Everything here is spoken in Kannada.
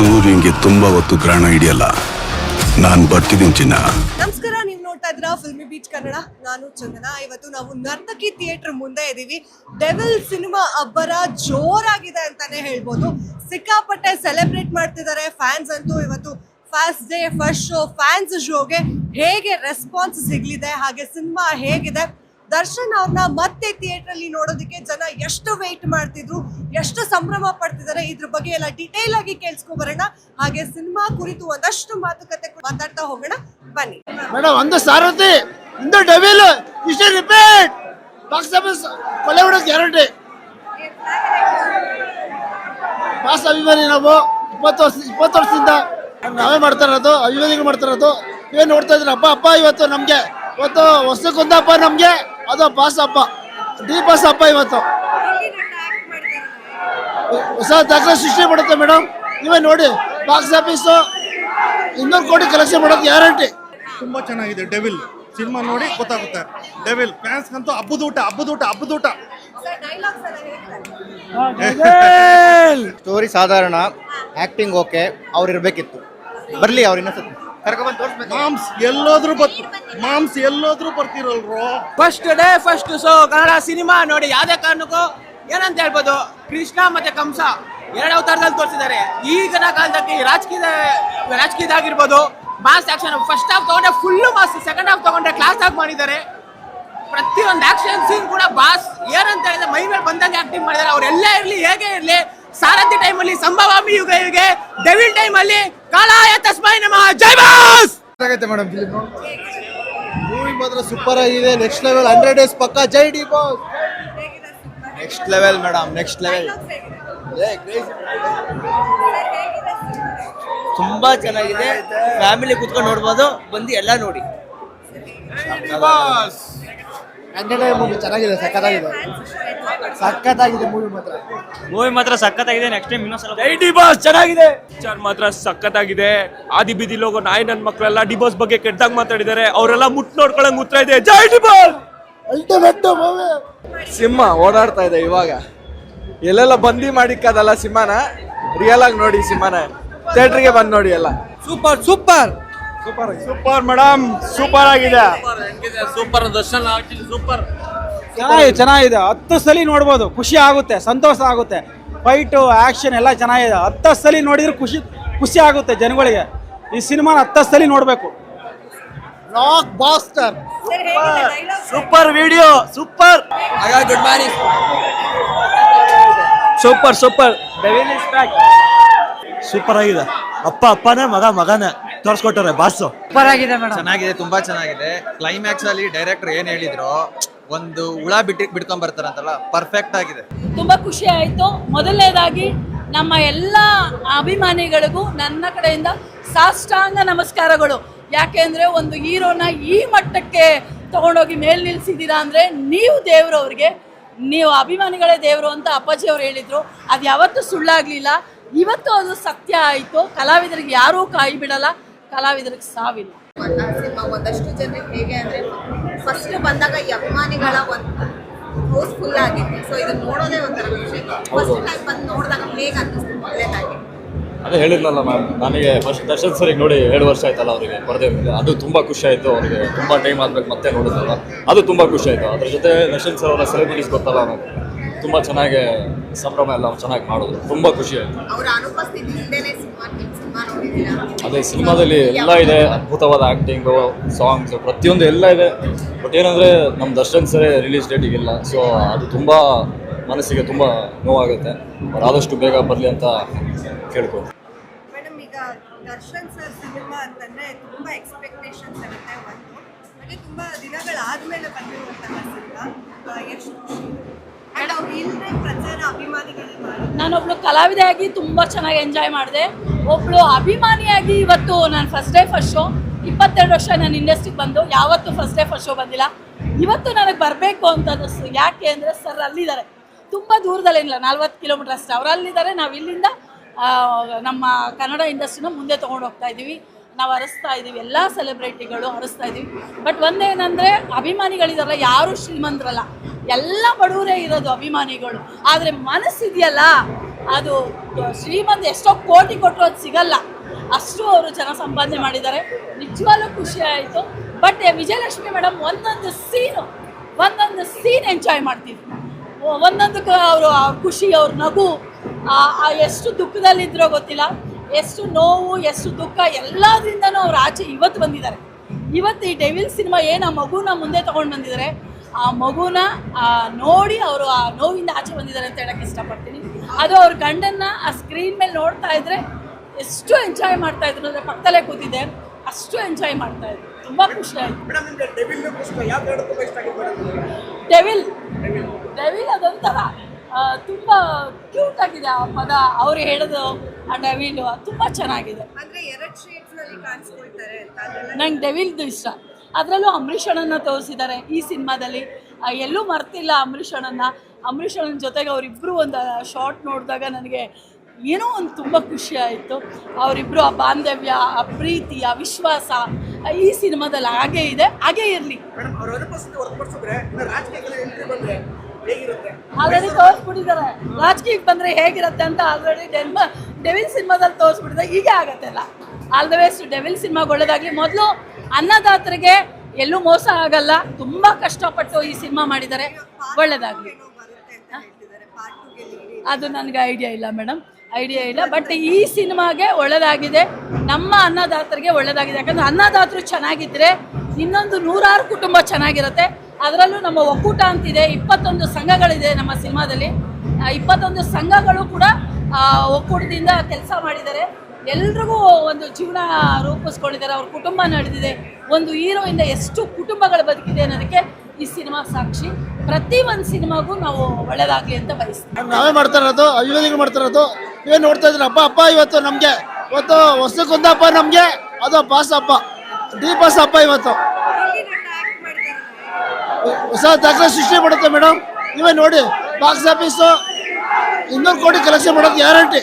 ಸೂರ್ಯಂಗೆ ತುಂಬಾ ಹೊತ್ತು ಗ್ರಹಣ ಹಿಡಿಯಲ್ಲ. ನಾನು ಬರ್ತಿದ್ದೀನಿ ಚಿನ್ನ. ನಮಸ್ಕಾರ, ನೀವು ನೋಡ್ತಾ ಇದ್ರ ಫಿಲ್ಮಿ ಬೀಚ್ ಕನ್ನಡ ನಾನು ಚಂದನ. ಇವತ್ತು ನಾವು ನರ್ತಕಿ ಥಿಯೇಟರ್ ಮುಂದೆ ಇದ್ದೀವಿ ಡೆವಿಲ್ ಸಿನಿಮಾ ಅಬ್ಬರ ಜೋರಾಗಿದೆ ಅಂತಾನೆ ಹೇಳ್ಬೋದು. ಸಿಕ್ಕಾಪಟ್ಟೆ ಸೆಲೆಬ್ರೇಟ್ ಮಾಡ್ತಿದ್ದಾರೆ ಫ್ಯಾನ್ಸ್ ಅಂತೂ. ಇವತ್ತು first day first show fans ಶೋಗೆ ಹೇಗೆ ರೆಸ್ಪಾನ್ಸ್ ಸಿಗ್ಲಿದೆ, ಹಾಗೆ ಸಿನಿಮಾ ಹೇಗಿದೆ ದರ್ಶನ್ ಅವ್ರನ್ನ ಮತ್ತೆ ಥಿಯೇಟರ್ ಅಲ್ಲಿ ನೋಡೋದಕ್ಕೆ ಜನ ಎಷ್ಟು ವೆಯ್ಟ್ ಮಾಡ್ತಿದ್ರು, ಎಷ್ಟು ಸಂಭ್ರಮ ಪಡ್ತಿದ್ದಾರೆ ಇದ್ರ ಬಗ್ಗೆ ಎಲ್ಲ ಡಿಟೇಲ್ ಆಗಿ ಕೇಳಿಸ್ಕೊ ಬರೋಣ ಹಾಗೆ ಸಿನಿಮಾ ಕುರಿತು ಒಂದಷ್ಟು ಮಾತುಕತೆ ಮಾತಾಡ್ತಾ ಹೋಗೋಣ. ಬನ್ನಿ. ಮೇಡಮ್ ಒಂದು ಸಾರಥಿ, ಇಂದು ಡೆವಿಲ್ ಇಷ್ಟೇ repeat box office guarantee boss ಅಭಿಮಾನಿ ನಾವು, ಇಪ್ಪತ್ತು ವರ್ಷ, ಇಪ್ಪತ್ತು ವರ್ಷದಿಂದ ನಾವೇ ಮಾಡ್ತಾ ಇರೋದು, ಅಭಿಮಾನಿಗಳು ಮಾಡ್ತಾ ಇರೋದು. ನೋಡ್ತಾ ಇದ್ರೆ ಹಬ್ಬ ಹಬ್ಬ ಇವತ್ತು ನಮಗೆ. ಇವತ್ತು ವರ್ಷಕ್ಕೊಂದು ಹಬ್ಬ ನಮಗೆ. ಅದು ಪಾಸ್ ಹಬ್ಬ. ಡಿ ಬಾಸ್ ಹಬ್ಬ ಇವತ್ತು. ಹೊಸ ದಾಖಲೆ ಸೃಷ್ಟಿ ಮಾಡುತ್ತೆ ಮೇಡಮ್ ನೀವೇ ನೋಡಿ ಬಾಕ್ಸ್ ಆಫೀಸು ಇನ್ನೂರು ಕೋಟಿ ಕಲೆಕ್ಷನ್ ಮಾಡೋದು ಗ್ಯಾರಂಟಿ ತುಂಬಾ ಚೆನ್ನಾಗಿದೆ ಡೆವಿಲ್ ಸಿನಿಮಾ ನೋಡಿ ಗೊತ್ತಾಗುತ್ತೆ. ಡೆವಿಲ್ ಫ್ಯಾನ್ಸ್ಗಂತೂ ಹಬ್ಬದ ಊಟ ಹಬ್ಬದ ಊಟ ಹಬ್ಬದ ಊಟ. ಸ್ಟೋರಿ ಸಾಧಾರಣ ಆಕ್ಟಿಂಗ್ ಓಕೆ ಅವ್ರು ಇರಬೇಕಿತ್ತು. ಬರ್ಲಿ ಅವ್ರು ಇನ್ನೊಂದ್ಸತಿ. ಮಾಮ್ಸ್ ಎಲ್ಲೋದ್ರು ಬತ್ ಮಾಮ್ಸ್ ಎಲ್ಲೋದ್ರು ಬರ್ತಿರಲ್ರು? First day first show Kannada cinema ನೋಡಿ ಯಾವ್ದೇ ಕಾರಣಕ್ಕೂ ಏನಂತ ಹೇಳ್ಬೋದು ಕೃಷ್ಣ ಮತ್ತೆ ಕಂಸ ಎರಡು ಅವತಾರದಲ್ಲಿ ತೋರಿಸಿದ್ದಾರೆ. ಈಗಿನ ಕಾಲದಲ್ಲಿ ರಾಜಕೀಯ ರಾಜಕೀಯದಾಗಿರ್ಬೋದು ಮಾಸ್ ಆಕ್ಷನ್ ಫಸ್ಟ್ ಹಾಫ್ ತಗೊಂಡ್ರೆ ಫುಲ್ ಮಾಸ್ ಸೆಕೆಂಡ್ ಹಾಫ್ ತಗೊಂಡ್ರೆ ಕ್ಲಾಸ್ ಆಗಿ ಮಾಡಿದ್ದಾರೆ. ಪ್ರತಿಯೊಂದು ಆಕ್ಷನ್ ಸೀನ್ ಕೂಡ ಬಾಸ್ ಏನಂತ ಹೇಳಿದ್ರೆ ಮೈ ಮೇಲೆ ಬಂದಂಗೆ ಆಕ್ಟಿಂಗ್ ಮಾಡಿದ್ದಾರೆ. ಅವ್ರೆಲ್ಲ ಇರಲಿ ಹೇಗೆ ಇರ್ಲಿ ಸಾರಥಿ ಟೈಮಲ್ಲಿ ಸಂಭವಾಮಿ ಯುಗ ಯುಗೆ ಡೆವಿಲ್ ಟೈಮಲ್ಲಿ ಕಾಳಾಯ ತಸ್ಮೈ ನಮಃ ಜೈ ಬಾಸ್ ಆಗೈತೆ ಮೇಡಮ್ ಫಿಲಿಮ್ ಮೂವಿ ಮಾತ್ರ ಸೂಪರ್ ಆಗಿದೆ. ನೆಕ್ಸ್ಟ್ ಲೆವೆಲ್ ಹಂಡ್ರೆಡ್ ಡೇಸ್ ಪಕ್ಕ ಜೈ D boss. Next level madam next level ತುಂಬಾ ಚೆನ್ನಾಗಿದೆ. ಫ್ಯಾಮಿಲಿ ಕುತ್ಕೊಂಡು ನೋಡ್ಬೋದು. ಬಂದು ಎಲ್ಲ ನೋಡಿ. ಹಂಡ್ರೆಡ್ ಮೂವಿ ಚೆನ್ನಾಗಿದೆ ಸಖತ್ತಾಗಿದೆ. ಸಖತ್ತಾಗಿದೆ ಮೂವಿ ಮಾತ್ರ. ಮೂವಿ ಮಾತ್ರ ಸಖತ್ತಾಗಿದೆ ನೆಕ್ಸ್ಟ್ ಟೈಮ್ ಇನ್ನೊಂದ್ಸಲ ಡಿ ಬಾಸ್ ಚೆನ್ನಾಗಿದೆ. ಪಿಕ್ಚರ್ ಮಾತ್ರ ಸಖತ್ತಾಗಿದೆ. ಆದಿ ಬೀದಿಲಿ ಹೋಗೋ ನಾಯಿ ನನ್ನ ಮಕ್ಕಳೆಲ್ಲ ಡಿಬೋಸ್ ಬಗ್ಗೆ ಕೆಟ್ಟದಾಗ ಮಾತಾಡಿದ್ದಾರೆ. ಅವರೆಲ್ಲ ಮುಟ್ ನೋಡ್ಕೊಳಂಗ್ ಉತ್ತರ ಇದೆ. ಜೈ ಡಿಬೋಸ್ ಅಲ್ಟಿಮೇಟ್ ಮೂವಿ ಸಿಂಹ ಓಡಾಡ್ತಾ ಇದೆ ಇವಾಗ. ಎಲ್ಲೆಲ್ಲ ಬಂದಿ ಮಾಡಿಕ್ಕದಲ್ಲ ಸಿಂಹನ? ರಿಯಲ್ ಆಗಿ ನೋಡಿ ಸಿಂಹನ. ಥಿಯೇಟ್ರಿಗೆ ಬಂದು ನೋಡಿ ಎಲ್ಲ. Super super! Super madam super ಆಗಿದೆ. Super Darshan super. ಚೆನ್ನಾಗಿದೆ ಚೆನ್ನಾಗಿದೆ. ಹತ್ತು ಸಲ ನೋಡ್ಬೋದು. ಖುಷಿ ಆಗುತ್ತೆ ಸಂತೋಷ ಆಗುತ್ತೆ. ಫೈಟು ಆಕ್ಷನ್ ಎಲ್ಲ ಚೆನ್ನಾಗಿದೆ. ಹತ್ತು ಸಲ ನೋಡಿದ್ರೆ ಖುಷಿ ಖುಷಿ ಆಗುತ್ತೆ ಜನಗಳಿಗೆ. ಈ ಸಿನಿಮಾನ ಹತ್ತು ಸಲ ನೋಡಬೇಕು. Blockbuster super video super good morning super super super ಆಗಿದೆ. ಅಪ್ಪ ಅಪ್ಪನೇ ಮಗ ಮಗನೇ. ಆಗಿದೆ ಬಾಸು ಚೆನ್ನಾಗಿದೆ ತುಂಬಾ ಚೆನ್ನಾಗಿದೆ. ಕ್ಲೈಮ್ಯಾಕ್ಸ್ ಅಲ್ಲಿ ಡೈರೆಕ್ಟರ್ ಏನ್ ಹೇಳಿದ್ರು ಒಂದು ಹುಳ ಬಿಟ್ಟು ಬಿಡ್ಕೊಂಡ್ ಬರ್ತಾರಂತಲ್ಲ ಪರ್ಫೆಕ್ಟ್ ಆಗಿದೆ. ತುಂಬಾ ಖುಷಿ ಆಯಿತು. ಮೊದಲನೇದಾಗಿ ನಮ್ಮ ಎಲ್ಲ ಅಭಿಮಾನಿಗಳಿಗೂ ನನ್ನ ಕಡೆಯಿಂದ ಸಾಷ್ಟಾಂಗ ನಮಸ್ಕಾರಗಳು. ಯಾಕೆಂದ್ರೆ ಒಂದು ಹೀರೋನ ಈ ಮಟ್ಟಕ್ಕೆ ತಗೊಂಡೋಗಿ ಮೇಲ್ ನಿಲ್ಸಿದ್ದೀರಾ ಅಂದ್ರೆ ನೀವು ದೇವರು ಅವ್ರಿಗೆ ನೀವು ಅಭಿಮಾನಿಗಳೇ ದೇವರು ಅಂತ ಅಪ್ಪಾಜಿ ಅವ್ರು ಹೇಳಿದ್ರು. ಅದು ಯಾವತ್ತೂ ಸುಳ್ಳಾಗ್ಲಿಲ್ಲ. ಇವತ್ತು ಅದು ಸತ್ಯ ಆಯಿತು. ಕಲಾವಿದರಿಗೆ ಯಾರೂ ಕಾಯಿ ಬಿಡಲ್ಲ. ಕಲಾವಿದರಿಗೆ ಸಾವಿಲ್ಲ. ಸಿನಿಮಾ ಒಂದಷ್ಟು ಜನರಿಗೆ ಹೇಗೆ ಅಂದ್ರೆ ಫಸ್ಟ್ ಬಂದಾಗ ಈ ಅಭಿಮಾನಿಗಳ ಒಂದು ಹೌಸ್ಫುಲ್ ಆಗಿತ್ತು. ಸೊ ಇದನ್ನ ನೋಡೋದೇ ಒಂಥರ ಖುಷಿ. ಫಸ್ಟ್ ಟೈಮ್ ಬಂದು ನೋಡಿದಾಗ ಹೇಗೆ ಅನ್ನಿಸ್ತು ಒಳ್ಳೇದಾಗಿ ಅದೇ ಹೇಳಿದ್ನಲ್ಲ ಮ್ಯಾಮ್ ನನಗೆ ಫಸ್ಟ್ ದರ್ಶನ್ ಸರಿಗೆ ನೋಡಿ ಎರಡು ವರ್ಷ ಆಯ್ತಲ್ಲ ಅವರಿಗೆ ಪರದೆ ಮೇಲೆ. ಅದು ತುಂಬ ಖುಷಿ ಆಯಿತು ಅವರಿಗೆ. ತುಂಬ ಟೈಮ್ ಆದ್ಮೇಲೆ ಮತ್ತೆ ನೋಡಿದ್ನಲ್ಲ. ಅದು ತುಂಬ ಖುಷಿ ಆಯಿತು. ಅದ್ರ ಜೊತೆ ದರ್ಶನ್ ಸರ್ ಅವರ ಸೆಲೆಬ್ರಿಟೀಸ್ ಗೊತ್ತಲ್ಲ ಮ್ಯಾಮ್ ತುಂಬ ಚೆನ್ನಾಗಿ ಸಂಭ್ರಮ ಎಲ್ಲ ಚೆನ್ನಾಗಿ ಮಾಡೋದು. ತುಂಬ ಖುಷಿ ಆಯಿತು. ಅವರ ಅನುಪಸ್ಥಿತಿ ಇಲ್ಲದೇನೆ ಸಿನಿಮಾ ಸಿನಿಮಾ ನೋಡಿದ್ದೀರಾ ಅದೇ ಸಿನಿಮಾದಲ್ಲಿ ಎಲ್ಲ ಇದೆ, ಅದ್ಭುತವಾದ ಆ್ಯಕ್ಟಿಂಗು ಸಾಂಗ್ಸ್ ಪ್ರತಿಯೊಂದು ಎಲ್ಲ ಇದೆ. ಬಟ್ ಏನಂದರೆ ನಮ್ಮ ದರ್ಶನ್ ಸರಿ ರಿಲೀಸ್ ಡೇಟಿಗಿಲ್ಲ ಸೊ ಅದು ತುಂಬ ಮನಸ್ಸಿಗೆ ತುಂಬ ನೋವಾಗುತ್ತೆ. ಬಟ್ ಆದಷ್ಟು ಬೇಗ ಬರಲಿ ಅಂತ ಕೇಳ್ಕೊ ಈಗ ದರ್ಶನ್ ಸರ್ ಸಿನಿಮಾ ಅಂತಂದ್ರೆ ತುಂಬಾ ಎಕ್ಸ್ಪೆಕ್ಟೇಷನ್ಸ್ ಇರುತ್ತೆ ಒಂದು. ಹಾಗೆ ತುಂಬಾ ದಿನಗಳಾದ್ಮೇಲೆ ಬಂದಿರುವಂತಹ ಸಿನಿಮಾ. ಎಷ್ಟು ನಾನೊಬ್ಳು ಕಲಾವಿದೆಯಾಗಿ ತುಂಬ ಚೆನ್ನಾಗಿ ಎಂಜಾಯ್ ಮಾಡಿದೆ. ಒಬ್ಳು ಅಭಿಮಾನಿಯಾಗಿ ಇವತ್ತು ನಾನು ಫಸ್ಟ್ ಡೇ ಫಸ್ಟ್ ಶೋ ಇಪ್ಪತ್ತೆರಡು ವರ್ಷ ನಾನು ಇಂಡಸ್ಟ್ರಿಗೆ ಬಂದು, ಯಾವತ್ತೂ ಫಸ್ಟ್ ಡೇ ಫಸ್ಟ್ ಶೋ ಬಂದಿಲ್ಲ. ಇವತ್ತು ನನಗೆ ಬರಬೇಕು ಅಂತ ಅನ್ನಿಸ್ತು ಯಾಕೆ ಅಂದರೆ ಸರ್ ಅಲ್ಲಿದ್ದಾರೆ. ತುಂಬ ದೂರದಲ್ಲೇನಿಲ್ಲ ನಲ್ವತ್ತು ಕಿಲೋಮೀಟರ್ ಅಷ್ಟೇ. ಅವ್ರು ಅಲ್ಲಿದ್ದಾರೆ, ನಾವು ಇಲ್ಲಿಂದ ನಮ್ಮ ಕನ್ನಡ ಇಂಡಸ್ಟ್ರಿನ ಮುಂದೆ ತೊಗೊಂಡು ಹೋಗ್ತಾ ಇದ್ದೀವಿ ನಾವು ಹರಿಸ್ತಾ ಇದ್ದೀವಿ ಎಲ್ಲ ಸೆಲೆಬ್ರಿಟಿಗಳು ಹರಿಸ್ತಾ ಇದ್ದೀವಿ ಬಟ್ ಒಂದೇನಂದರೆ, ಅಭಿಮಾನಿಗಳಿದಾರಲ್ಲ, ಯಾರೂ ಶ್ರೀಮಂತರಲ್ಲ. ಎಲ್ಲ ಬಡವರೇ ಇರೋದು ಅಭಿಮಾನಿಗಳು. ಆದರೆ ಮನಸ್ಸಿದೆಯಲ್ಲ? ಅದು ಶ್ರೀಮಂತ ಎಷ್ಟೋ ಕೋಟಿ ಕೊಟ್ಟರು ಅದು ಸಿಗಲ್ಲ. ಅಷ್ಟು ಅವರು ಜನ ಸಂಪಾದನೆ ಮಾಡಿದ್ದಾರೆ. ನಿಜವಾಗ್ಲೂ ಖುಷಿ ಆಯಿತು. ಬಟ್ ವಿಜಯಲಕ್ಷ್ಮಿ ಮೇಡಮ್ ಒಂದೊಂದು ಸೀನು ಒಂದೊಂದು ಸೀನ್ ಎಂಜಾಯ್ ಮಾಡ್ತೀವಿ ಒಂದೊಂದು ಅವರು ಖುಷಿ, ಅವ್ರ ನಗು ಎಷ್ಟು ದುಃಖದಲ್ಲಿದ್ರೋ ಗೊತ್ತಿಲ್ಲ. ಎಷ್ಟು ನೋವು, ಎಷ್ಟು ದುಃಖ, ಎಲ್ಲದರಿಂದನೂ ಅವ್ರು ಆಚೆ ಇವತ್ತು ಬಂದಿದ್ದಾರೆ. ಇವತ್ತು ಈ ಡೆವಿಲ್ ಸಿನಿಮಾ ಏನು ಆ ಮಗುನ ಮುಂದೆ ತೊಗೊಂಡು ಬಂದಿದ್ದಾರೆ. ಆ ಮಗುನ ಆ, ನೋಡಿ ಅವರು ಆ ನೋವಿಂದ ಆಚೆ ಬಂದಿದ್ದಾರೆ ಅಂತ ಹೇಳಕ್ಕೆ ಇಷ್ಟಪಡ್ತೀನಿ. ಅದು ಅವ್ರ ಗಂಡನ್ನ ಆ ಸ್ಕ್ರೀನ್ ಮೇಲೆ ನೋಡ್ತಾ ಇದ್ರೆ ಎಷ್ಟು ಎಂಜಾಯ್ ಮಾಡ್ತಾ ಇದ್ರು. ಅಂದರೆ ಪಕ್ಕದಲ್ಲೇ ಕೂತಿದ್ದೆ. ಅಷ್ಟು ಎಂಜಾಯ್ ಮಾಡ್ತಾ ಇದ್ರು. ತುಂಬ ಖುಷಿ ಆಯಿತು. ಡೆವಿಲ್ ಡೆವಿಲ್ ಅದೊಂಥರ ತುಂಬಾ ತುಂಬ ಕ್ಯೂಟ್ ಆಗಿದೆ ಆ ಪದ. ಅವ್ರು ಹೇಳೋದು ಆ ಡೆವಿಲ್ ತುಂಬ ಚೆನ್ನಾಗಿದೆ. ಅಂದ್ರೆ ಎರಡ್ ಶೇಡ್ಸ್ ಕಾಣಿಸ್ಕೊಳ್ತಾರೆ ಅಂತ. ಅದೆಲ್ಲ ನಂಗೆ ಡೆವಿಲ್ದು ಇಷ್ಟ. ಅದರಲ್ಲೂ ಅಂಬರೀಷ್ ಅಣ್ಣನ ತೋರಿಸಿದ್ದಾರೆ ಈ ಸಿನಿಮಾದಲ್ಲಿ. ಎಲ್ಲೂ ಮರ್ತಿಲ್ಲ ಅಂಬರೀಷ್ ಅಣ್ಣನ ಅಂಬರೀಷ್ ಅಣ್ಣನ ಜೊತೆಗೆ ಅವರಿಬ್ಬರು ಒಂದು ಶಾರ್ಟ್ ನೋಡಿದಾಗ ನನಗೆ ಏನೋ ಒಂದು ತುಂಬ ಖುಷಿ ಆಯಿತು. ಅವರಿಬ್ಬರು ಆ ಬಾಂಧವ್ಯ ಆ ಪ್ರೀತಿ ಆ ವಿಶ್ವಾಸ ಈ ಸಿನಿಮಾದಲ್ಲಿ ಹಾಗೇ ಇದೆ ಹಾಗೇ ಇರಲಿ. ಆಲ್ರೆಡಿ ತೋರಿಸ್ಬಿಟ್ಟಿದ್ದಾರೆ. ರಾಜಕೀಯಕ್ಕೆ ಬಂದರೆ ಹೇಗಿರುತ್ತೆ ಅಂತ ಆಲ್ರೆಡಿ ಡೆನ್ಮ ಡೆವಿಲ್ ಸಿನಿಮಾದಲ್ಲಿ ತೋರಿಸ್ಬಿಟ್ಟಿದ್ದಾರೆ. ಹೀಗೆ ಆಗತ್ತೆ ಅಲ್ಲ. ಆಲ್ ದ ವೇಸ್ಟ್ ಡೆವಿಲ್ ಸಿನಿಮಾಗೆ ಒಳ್ಳೇದಾಗಲಿ ಮೊದಲು ಅನ್ನದಾತರಿಗೆ ಎಲ್ಲೂ ಮೋಸ ಆಗಲ್ಲ. ತುಂಬಾ ಕಷ್ಟಪಟ್ಟು ಈ ಸಿನಿಮಾ ಮಾಡಿದ್ದಾರೆ. ಒಳ್ಳೇದಾಗಲಿ. ಅದು ನನಗೆ ಐಡಿಯಾ ಇಲ್ಲ ಮೇಡಮ್ ಐಡಿಯಾ ಇಲ್ಲ. ಬಟ್ ಈ ಸಿನಿಮಾಗೆ ಒಳ್ಳೆದಾಗಿದೆ. ನಮ್ಮ ಅನ್ನದಾತರಿಗೆ ಒಳ್ಳೆದಾಗಿದೆ. ಯಾಕಂದ್ರೆ ಅನ್ನದಾತರು ಚೆನ್ನಾಗಿದ್ರೆ ಇನ್ನೊಂದು ನೂರಾರು ಕುಟುಂಬ ಚೆನ್ನಾಗಿರುತ್ತೆ. ಅದರಲ್ಲೂ ನಮ್ಮ ಒಕ್ಕೂಟ ಅಂತಿದೆ. ಇಪ್ಪತ್ತೊಂದು ಸಂಘಗಳಿದೆ ನಮ್ಮ ಸಿನಿಮಾದಲ್ಲಿ. ಇಪ್ಪತ್ತೊಂದು ಸಂಘಗಳು ಕೂಡ ಒಕ್ಕೂಟದಿಂದ ಕೆಲಸ ಮಾಡಿದ್ದಾರೆ. ಎಲ್ರಿಗೂ ಒಂದು ಜೀವನ ರೂಪಿಸ್ಕೊಂಡಿದ್ದಾರೆ. ಅವ್ರ ಕುಟುಂಬ ನಡೆದಿದೆ. ಒಂದು ಹೀರೋಯಿಂದ ಎಷ್ಟು ಕುಟುಂಬಗಳು ಬದುಕಿದೆ ಅನ್ನೋದಕ್ಕೆ ಈ ಸಿನಿಮಾ ಸಾಕ್ಷಿ. ಪ್ರತಿ ಒಂದು ಸಿನಿಮಾಗೂ ನಾವು ಒಳ್ಳೇದಾಗಲಿ ಅಂತ ಬಯಸ್ತೀವಿ. ನಾವೇ ಮಾಡ್ತಾ ಇರೋದು ಅಭಿಮಾನಿಗಳು ಮಾಡ್ತಾ ಇರೋದು. ನೀವೇ ನೋಡ್ತಾ ಇದ್ರಪ್ಪ ಅಪ್ಪ ಇವತ್ತು ನಮಗೆ. ಇವತ್ತು ಹೊಸ ಹಬ್ಬ ನಮಗೆ. ಅದು ಪಾಸ್ ಹಬ್ಬ. ಡಿ ಪಾಸ್ ಹಬ್ಬ ಇವತ್ತು. ಹೊಸ ದಾಖಲೆ ಸೃಷ್ಟಿ ಮಾಡುತ್ತೆ ಮೇಡಮ್ ನೀವೇ ನೋಡಿ, ಬಾಕ್ಸ್ ಆಫೀಸು. ಇನ್ನೂರು ಕೋಟಿ ಕಲೆಕ್ಷನ್ ಮಾಡೋದು ಗ್ಯಾರಂಟಿ.